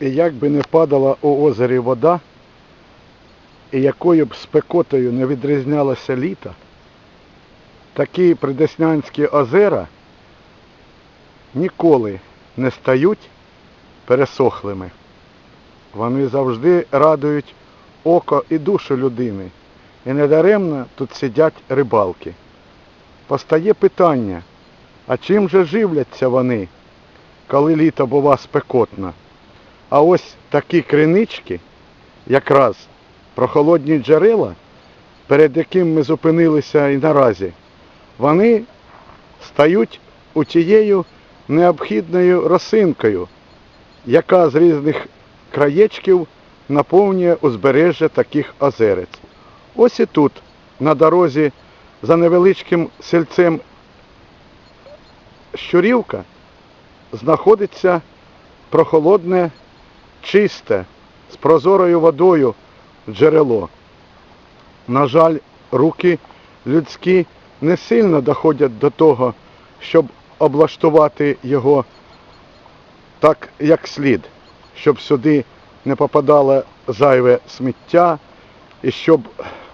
І як би не падала у озері вода, і якою б спекотою не відрізнялося літо, такі придеснянські озера ніколи не стають пересохлими. Вони завжди радують око і душу людини. І недаремно тут сидять рибалки. Постає питання, а чим же живляться вони, коли літо бува спекотно? А ось такі кринички, якраз прохолодні джерела, перед яким ми зупинилися і наразі, вони стають у тією необхідною росинкою, яка з різних краєчків наповнює узбережжя таких озерець. Ось і тут, на дорозі, за невеличким сельцем Щурівка, знаходиться прохолодне, чисте, з прозорою водою джерело. На жаль, руки людські не сильно доходять до того, щоб облаштувати його так, як слід, щоб сюди не попадало зайве сміття, і щоб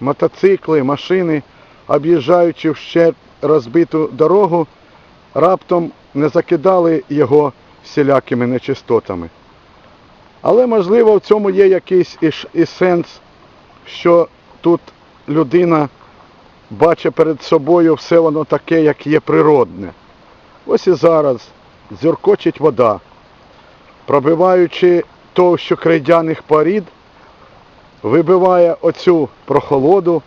мотоцикли, машини, об'їжджаючи ще розбиту дорогу, раптом не закидали його всілякими нечистотами. Але, можливо, в цьому є якийсь і, сенс, що тут людина бачить перед собою все воно таке, як є природне. Ось і зараз дзюркочить вода, пробиваючи товщу крейдяних порід, вибиває оцю прохолоду,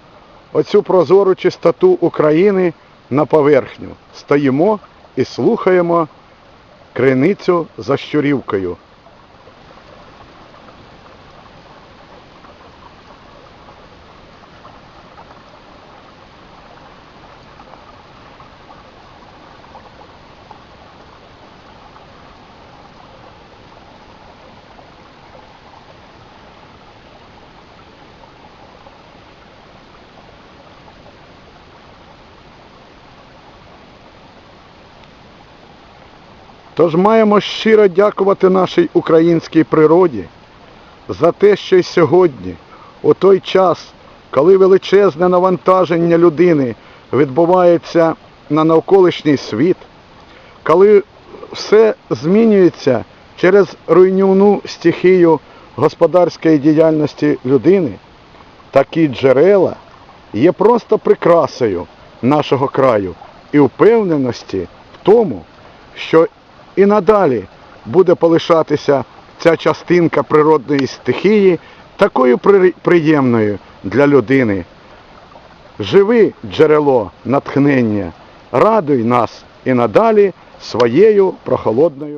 оцю прозору чистоту України на поверхню. Стоїмо і слухаємо криницю за щурівкою. Тож маємо щиро дякувати нашій українській природі за те, що й сьогодні, у той час, коли величезне навантаження людини відбувається на навколишній світ, коли все змінюється через руйнівну стихію господарської діяльності людини, такі джерела є просто прикрасою нашого краю і впевненості в тому, що і надалі буде полишатися ця частинка природної стихії такою приємною для людини. Живи, джерело натхнення, радуй нас і надалі своєю прохолодною.